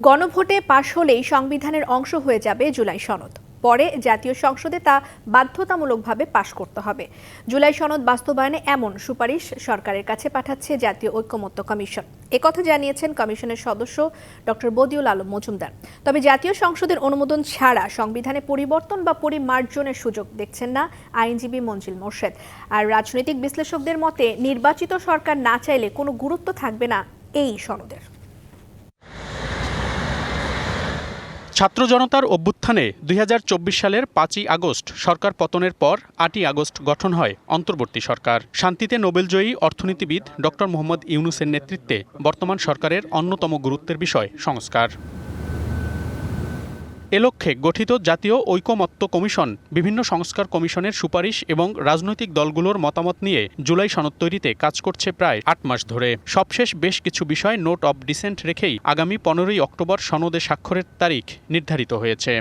গণভোটে পাশ হলেই সংবিধানের অংশ হয়ে যাবে জুলাই সনদ। পরে জাতীয় সংসদে তা বাধ্যতামূলকভাবে পাশ করতে হবে। জুলাই সনদ বাস্তবায়নে এমন সুপারিশ সরকারের কাছে পাঠাচ্ছে জাতীয় ঐক্যমত্য কমিশন। একথা জানিয়েছেন কমিশনের সদস্য ডক্টর বদিউল আলম মজুমদার। তবে জাতীয় সংসদের অনুমোদন ছাড়া সংবিধানে পরিবর্তন বা পরিমার্জনের সুযোগ দেখছেন না আইনজীবী মঞ্জিল মোর্শেদ। আর রাজনৈতিক বিশ্লেষকদের মতে, নির্বাচিত সরকার না চাইলে কোনো গুরুত্ব থাকবে না এই সনদের। ছাত্র জনতার অভ্যুত্থানে দুই হাজার চব্বিশ সালের পাঁচই আগস্ট সরকার পতনের পর আটই আগস্ট গঠন হয় অন্তর্বর্তী সরকার। শান্তিতে নোবেলজয়ী অর্থনীতিবিদ ডক্টর মোহাম্মদ ইউনুসের নেতৃত্বে বর্তমান সরকারের অন্যতম গুরুত্বের বিষয় সংস্কার। এ লক্ষ্যে গঠিত জাতীয় ঐকমত্য কমিশন বিভিন্ন সংস্কার কমিশনের সুপারিশ এবং রাজনৈতিক দলগুলোর মতামত নিয়ে জুলাই সনদ তৈরিতে কাজ করছে প্রায় আট মাস ধরে। সবশেষ বেশ কিছু বিষয় নোট অব ডিসেন্ট রেখেই আগামী পনেরোই অক্টোবর সনদে স্বাক্ষরের তারিখ নির্ধারিত হয়েছে।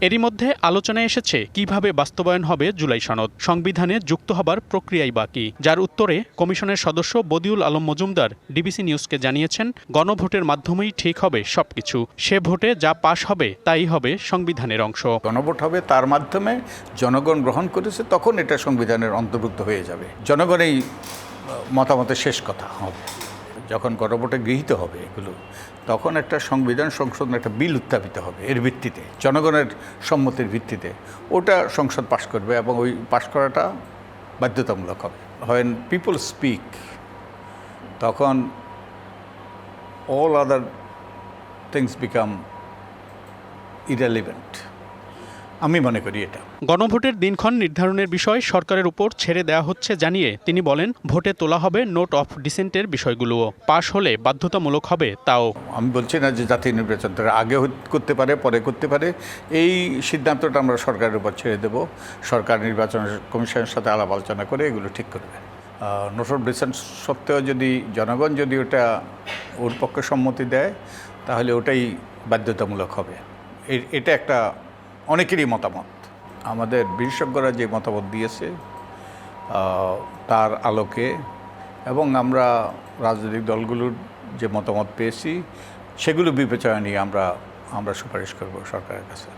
এরই মধ্যে আলোচনায় এসেছে কীভাবে বাস্তবায়ন হবে জুলাই সনদ। সংবিধানে যুক্ত হবার প্রক্রিয়াই বাকি। যার উত্তরে কমিশনের সদস্য বদিউল আলম মজুমদার ডিবিসি নিউজকে জানিয়েছেন, গণভোটের মাধ্যমেই ঠিক হবে সবকিছু। সে ভোটে যা পাশ হবে, তাই হবে সংবিধানের অংশ। গণভোট হবে তার মাধ্যমে জনগণ গ্রহণ করেছে, তখন এটা সংবিধানের অন্তর্ভুক্ত হয়ে যাবে। জনগণেই মতামতের শেষ কথা হবে। যখন গণভোটে গৃহীত হবে এগুলো, তখন একটা সংবিধান সংশোধন, একটা বিল উত্থাপিত হবে এর ভিত্তিতে, জনগণের সম্মতির ভিত্তিতে। ওটা সংসদ পাশ করবে এবং ওই পাশ করাটা বাধ্যতামূলক হবে। হোয়েন পিপল স্পিক তখন all other things become irrelevant আমি মনে করি এটা। গণভোটের দিনক্ষণ নির্ধারণের বিষয় সরকারের উপর ছেড়ে দেওয়া হচ্ছে জানিয়ে তিনি বলেন ভোটে তোলা হবে নোট অফ ডিসেন্টের বিষয়গুলোও। পাশ হলে বাধ্যতামূলক হবে তাও। আমি বলছি না যে জাতীয় নির্বাচন তারা আগে করতে পারে পরে করতে পারে। এই সিদ্ধান্তটা আমরা সরকারের উপর ছেড়ে দেব। সরকার নির্বাচন কমিশনের সাথে আলাপ আলোচনা করে এগুলো ঠিক করবে। নোট অফ ডিসেন্ট সত্ত্বেও যদি জনগণ যদি ওটা ওর পক্ষে সম্মতি দেয় তাহলে ওটাই বাধ্যতামূলক হবে। এটা একটা অনেকেরই মতামত। আমাদের বিশেষজ্ঞরা যে মতামত দিয়েছে তার আলোকে এবং আমরা রাজনৈতিক দলগুলোর যে মতামত পেয়েছি, সেগুলো বিবেচনা নিয়ে আমরা আমরা সুপারিশ করব সরকারের কাছে।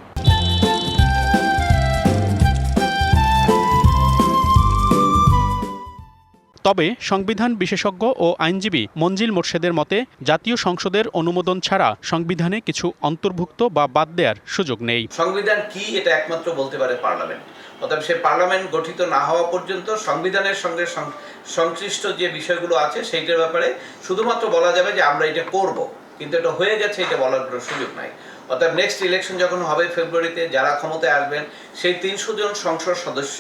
তবে সংবিধান বিশেষজ্ঞ ও আইনজীবী মঞ্জিল মোর্শেদের মতে, জাতীয় সংসদের অনুমোদন ছাড়া সংবিধানে কিছু অন্তর্ভুক্ত বা বাদ দেওয়ার সুযোগ নেই। সংবিধান কি এটা একমাত্র বলতে পারে পার্লামেন্ট। অতএব সে পার্লামেন্ট গঠিত না হওয়া পর্যন্ত সংবিধানের সঙ্গে সংশ্লিষ্ট যে বিষয়গুলো আছে সেইটার ব্যাপারে শুধুমাত্র বলা যাবে যে আমরা এটা করব। কিন্তু এটা হয়ে গেছে এটা বলার কোনো সুযোগ নাই। অর্থাৎ নেক্সট ইলেকশন যখন হবে ফেব্রুয়ারিতে যারা ক্ষমতায় আসবেন সেই তিনশো জন সংসদ সদস্য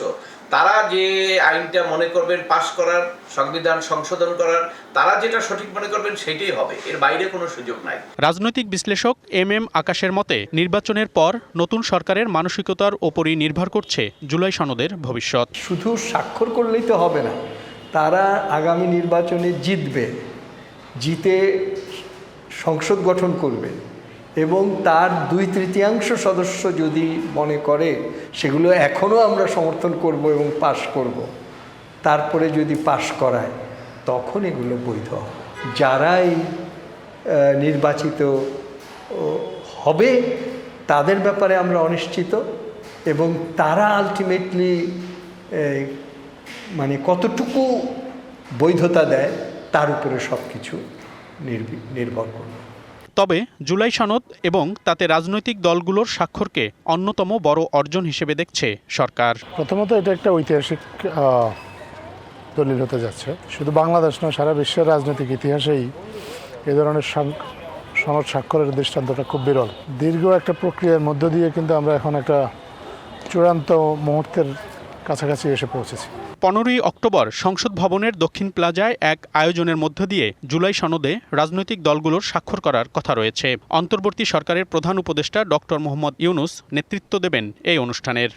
তারা যে আইনটা মনে করবেন পাশ করার সংবিধান সংশোধন করার তারা যেটা সঠিক মনে করবেন সেটাই হবে। এর বাইরে কোনো সুযোগ নাই। রাজনৈতিক বিশ্লেষক এম এম আকাশের মতে নির্বাচনের পর নতুন সরকারের মানসিকতার ওপরই নির্ভর করছে জুলাই সনদের ভবিষ্যৎ। শুধু স্বাক্ষর করলেই তো হবে না তারা আগামী নির্বাচনে জিতবে জিতে সংসদ গঠন করবে। এবং তার দুই তৃতীয়াংশ সদস্য যদি মনে করে, সেগুলো এখনও আমরা সমর্থন করব এবং পাশ করব। তারপরে যদি পাশ করায়, তখন এগুলো বৈধ যারাই নির্বাচিত হবে, তাদের ব্যাপারে আমরা অনিশ্চিত এবং তারা আলটিমেটলি মানে কতটুকু বৈধতা দেয়, তার উপরে সব কিছু নির্ভর করবে। তবে জুলাই সনদ এবং তাতে রাজনৈতিক দলগুলোর স্বাক্ষরকে অন্যতম বড় অর্জন হিসেবে দেখছে সরকার। প্রথমত এটা একটা ঐতিহাসিক দলিল হতে যাচ্ছে। শুধু বাংলাদেশ নয়, সারা বিশ্বের রাজনৈতিক ইতিহাসেই এ ধরনের সনদ স্বাক্ষরের দৃষ্টান্তটা খুব বিরল। দীর্ঘ একটা প্রক্রিয়ার মধ্য দিয়ে কিন্তু আমরা এখন একটা চূড়ান্ত মুহূর্তের কাছাকাছি এসে পৌঁছেছি। পনেরোই অক্টোবর সংসদ ভবনের দক্ষিণ প্লাজায় এক আয়োজনের মধ্য দিয়ে জুলাই সনদে রাজনৈতিক দলগুলোর স্বাক্ষর করার কথা রয়েছে। অন্তর্বর্তী সরকারের প্রধান উপদেষ্টা ডক্টর মোহাম্মদ ইউনুস নেতৃত্ব দেবেন এই অনুষ্ঠানের।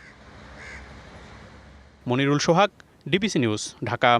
Manirul Sohag, DBC news, Dhaka.